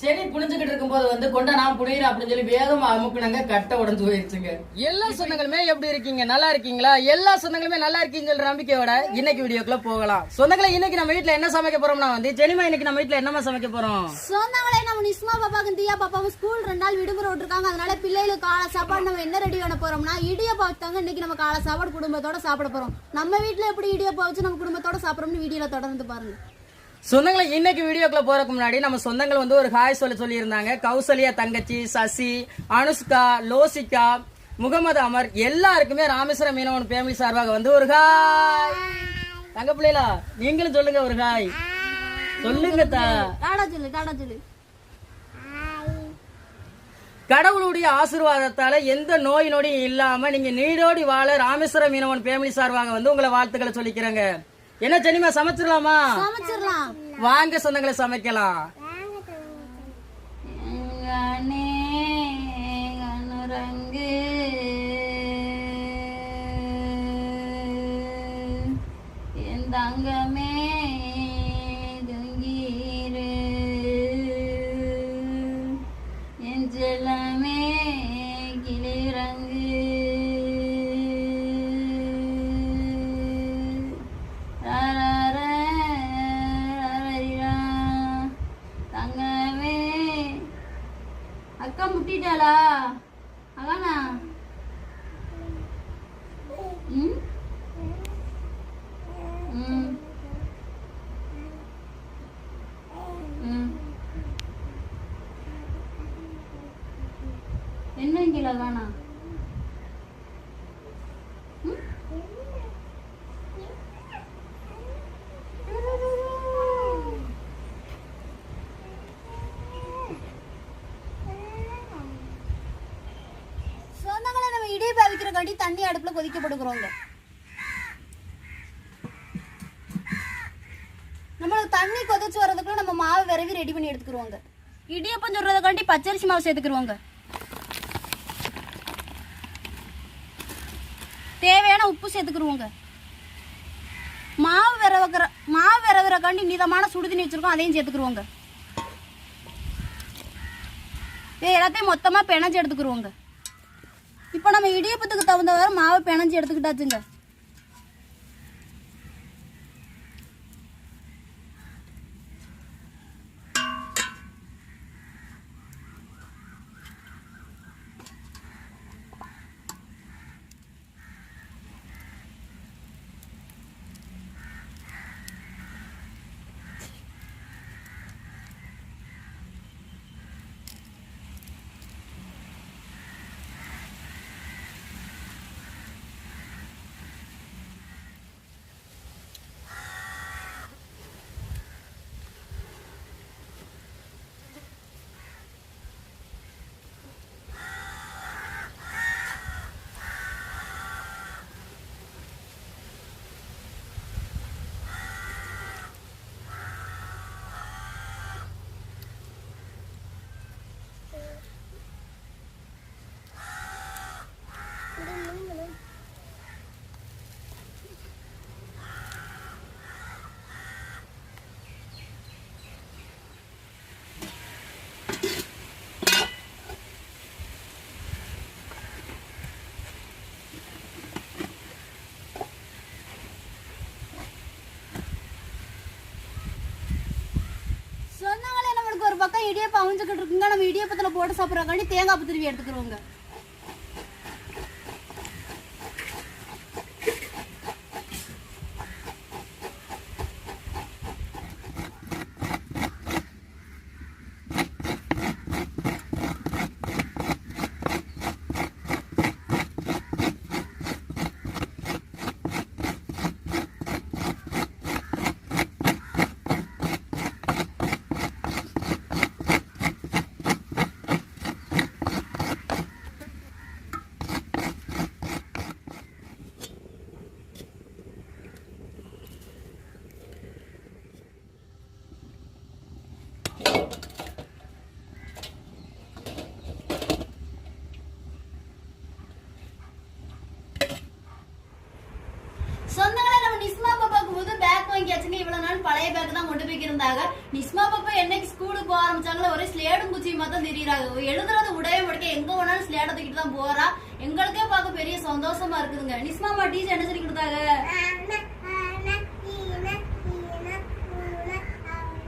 செடி புடிஞ்சுக்கிட்டு இருக்கும்போது வந்து கொண்ட நான் புடிக்கிறேன் அப்படின்னு சொல்லி வேகமா அமுக்குனாங்க கட்டை உடஞ்சு போயிருச்சுங்க. எல்லா சொந்தங்களுமே எப்படி இருக்கீங்க? நல்லா இருக்கீங்களா? எல்லா சொந்தங்களுமே நல்லா இருக்கீங்கன்னு சொல்ற நம்பிக்கையோட இன்னைக்கு வீடியோக்குள்ள போகலாம். சொந்தங்களை இன்னைக்கு நம்ம வீட்ல என்ன சமைக்க போறோம்னா வந்து செனிமா இன்னைக்கு நம்ம வீட்ல என்னமா சமைக்க போறோம்? சொந்தங்களே நம்ம நிஸ்மா பாப்பாக்கு தியா பாப்பாவும் ஸ்கூல் ரெண்டு நாள் விடுமுறை விட்டுருக்காங்க. அதனால பிள்ளைகளுக்கு காலை சாப்பாடு நம்ம என்ன ரெடி பண்ண போறோம்னா இடியப்பா வச்சாங்க. இன்னைக்கு நம்ம காலை சாப்பாடு குடும்பத்தோட சாப்பிட போறோம். நம்ம வீட்ல எப்படி இடியப்பா வச்சு நம்ம குடும்பத்தோட சாப்பிடுறோம்னு வீடியோல தொடர்ந்து பாருங்க. சொந்தங்களை இன்னைக்கு வீடியோக்குள்ள போறதுக்கு முன்னாடி நம்ம சொந்தங்கள் வந்து ஒரு ஹாய் சொல்ல சொல்லி இருந்தாங்க கௌசல்யா தங்கச்சி சசி அனுஷ்கா லோசிகா முகமது அமர் எல்லாருக்குமே ராமேஸ்வரம் மீனவன் ஃபேமிலி சார்பாக வந்து ஒரு ஹாய். தங்க பிள்ளைகளா நீங்களும் சொல்லுங்க ஒரு ஹாய். சொல்லுங்க கடவுளுடைய ஆசீர்வாதத்தால எந்த நோய் நொடியும் இல்லாம நீங்க நீடோடி வாழ ராமேஸ்வரம் மீனவன் ஃபேமிலி சார்பாக வந்து உங்களை வாழ்த்துக்களை சொல்லிக்கிறேங்க. என்ன செனிமா சமைச்சிடலாமா சமைச்சிடலாம் வாங்க சொந்தங்களை சமைக்கலாம். தங்கமே அக்கா அதானா? அகானா ம். ம். என்ன இங்கே அகானா சொந்தங்களை நம்ம இடியப்ப தண்ணி அடுப்புல கொதிக்க போட்டுக்கிறோங்க நம்மளுக்கு தண்ணி கொதிச்சு வர்றதுக்குள்ள நம்ம மாவு விரவி ரெடி பண்ணி எடுத்துக்கிருவோங்க. இடியப்பம் சொல்றதுக்காண்டி பச்சரிசி மாவு சேர்த்துக்கிருவோங்க. தேவையான உப்பு சேர்த்துக்கிருவோங்க. மாவு விரவக்கிற மாவு விரவுறக்காண்டி நிதமான சுடுதண்ணி வச்சிருக்கோம் அதையும் சேர்த்துக்கிருவோங்க. இது எல்லாத்தையும் மொத்தமாக பிணைஞ்சு எடுத்துக்கிருவோங்க. இப்போ நம்ம இடியப்பத்துக்கு தகுந்தவாறு மாவு பிணைஞ்சு எடுத்துக்கிட்டாச்சுங்க சொன்னாங்களே நம்மளுக்கு ஒரு பக்கம் இடியப்பம் அவிஞ்சுக்கிட்டு இருக்குங்க. நம்ம இடியப்பத்தில் போட்டு சாப்பிட்றக்காண்டி தேங்காய் திருவி எடுத்துக்கிறோங்க எல்லாரும் பழைய பேக் தான் கொண்டு போய்க்கிருந்தாங்க நிஸ்மா பாப்பா என்னைக்கு ஸ்கூலுக்கு போக ஆரம்பிச்சாங்களோ ஒரே ஸ்லேடும் குச்சியுமா தான் தெரியுறாங்க எழுதுறது உடைய முடிக்க எங்க வேணாலும் ஸ்லேட தூக்கிட்டு தான் போறா எங்களுக்கே பார்க்க பெரிய சந்தோஷமா இருக்குதுங்க நிஸ்மாமா டீச்சர் என்ன சொல்லி கொடுத்தாங்க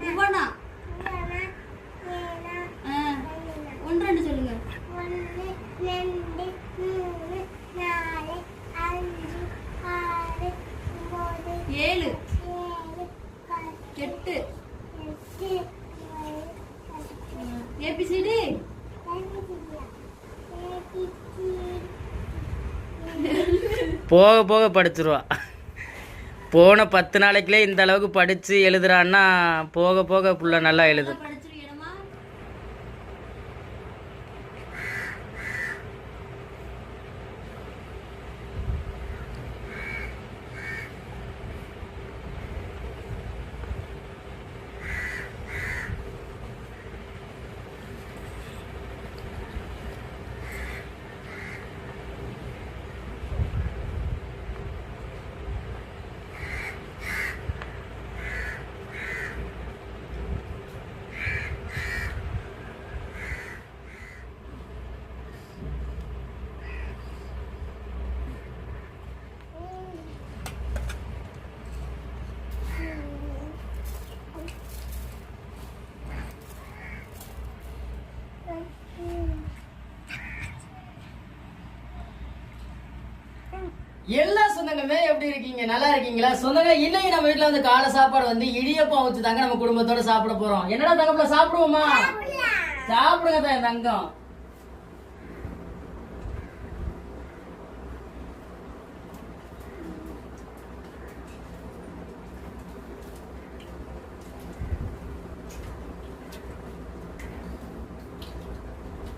இவனா போக போக படிச்சிருவா போன பத்து நாளைக்குள்ளே இந்த அளவுக்கு படித்து எழுதுறான்னா போக போக புள்ள நல்லா எழுது எல்லா சொந்தங்களுமே எப்படி இருக்கீங்க? நல்லா இருக்கீங்களா? சொந்தங்க இன்னைக்கு நம்ம வீட்டுல வந்து காலை சாப்பாடு வந்து இடியப்பம் வச்சு தாங்க நம்ம குடும்பத்தோட சாப்பிட போறோம். என்னடா தங்கப்பல சாப்பிடுவோமா? சாப்பிடுங்க தான் என் தங்கம்.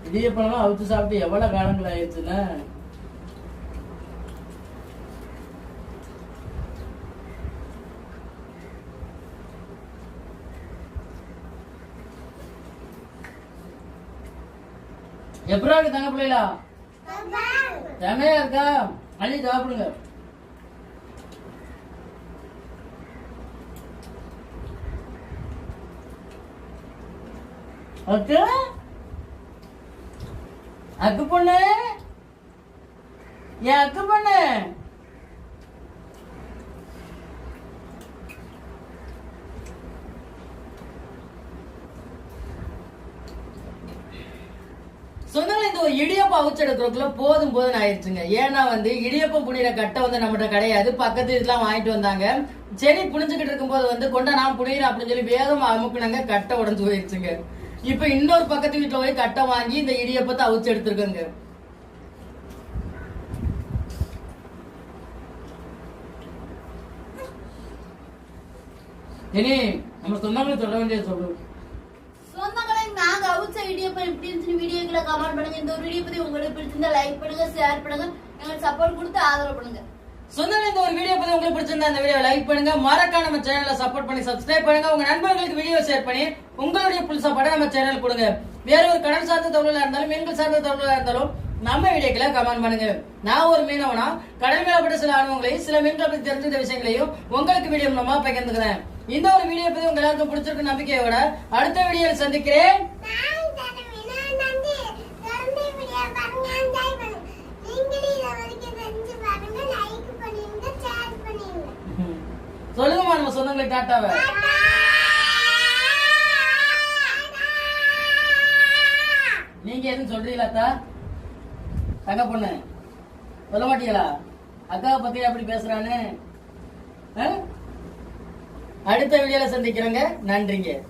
இடியப்பம்லாம் அவிச்சு சாப்பிட்டு எவ்வளவு காலங்கள் ஆயிடுச்சுன்னா? எப்படா இருக்கு தங்க பிள்ளைகளா? செமையா இருக்கா? அள்ளி சாப்பிடுங்க அக்கு? அக்கு பொண்ணு? என் அக்கு பொண்ணு? சொந்தங்களே இந்த ஒரு இடியப்பம் அவிச்சு எடுக்கிறதுக்குள்ள போதும் போதும் ஆயிடுச்சுங்க. ஏன்னா வந்து இடியப்பம் புனிற கட்டை வந்து நம்மகிட்ட கிடையாது. பக்கத்து இதெல்லாம் வாங்கிட்டு வந்தாங்க. சரி புனிஞ்சுக்கிட்டு இருக்கும்போது வந்து கொண்டா நான் புனிகிறேன் அப்படின்னு சொல்லி வேகமா அமுக்குனாங்க கட்டை உடஞ்சு போயிடுச்சுங்க இப்ப இன்னொரு பக்கத்து வீட்டுல போய் கட்டை வாங்கி இந்த இடியப்பத்தை அவிச்சு எடுத்திருக்கோங்க இனி நம்ம சொந்தங்களை சொல்ல வேண்டியது சொல்லுவோம். நாங்க அவுட் சைடு இடியப்பம் எப்படி இருந்துச்சு வீடியோக்களை கமெண்ட் பண்ணுங்க. இந்த ஒரு வீடியோ பத்தி உங்களுக்கு பிடிச்சிருந்தா லைக் பண்ணுங்க ஷேர் பண்ணுங்க. எங்களுக்கு சப்போர்ட் கொடுத்து ஆதரவு பண்ணுங்க. சொந்தம் இந்த ஒரு வீடியோ பத்தி உங்களுக்கு பிடிச்சிருந்தா அந்த வீடியோ லைக் பண்ணுங்க. மறக்காம நம்ம சேனலை சப்போர்ட் பண்ணி சப்ஸ்கிரைப் பண்ணுங்க. உங்க நண்பர்களுக்கு வீடியோ ஷேர் பண்ணி உங்களுடைய புல் சாப்பாடை நம்ம சேனல் கொடுங்க. வேற ஒரு கடல் சார்ந்த தகவலா இருந்தாலும் மீன்கள் சார்ந்த தகவலா இருந்தாலும் நம்ம வீடியோக்களை கமெண்ட் பண்ணுங்க. நான் ஒரு மீனவனா கடல் மேலப்பட்ட சில அனுபவங்களையும் சில மீன்களை பத்தி தெரிஞ்சிருந்த விஷயங்களையும் உங்களுக்கு வீடியோ மூலமா பகிர்ந்துக்கிறேன். இந்த ஒரு வீடியோ பத்தி உங்க எல்லாருக்கும் பிடிச்சிருக்கு நம்பிக்கையோட அடுத்த வீடியோவில் சந்திக்கிறேன். சொல்லுங்கம்மா நம்ம சொந்தங்களை டாட்டாவை. நீங்க எதுவும் சொல்றீங்களா அத்தா? தங்க பொண்ணு. சொல்ல மாட்டீங்களா அக்காவை பத்தி அப்படி பேசுறான்னு? ஆ? அடுத்த வீடியோல சந்திக்கிறேங்க. நன்றிங்க.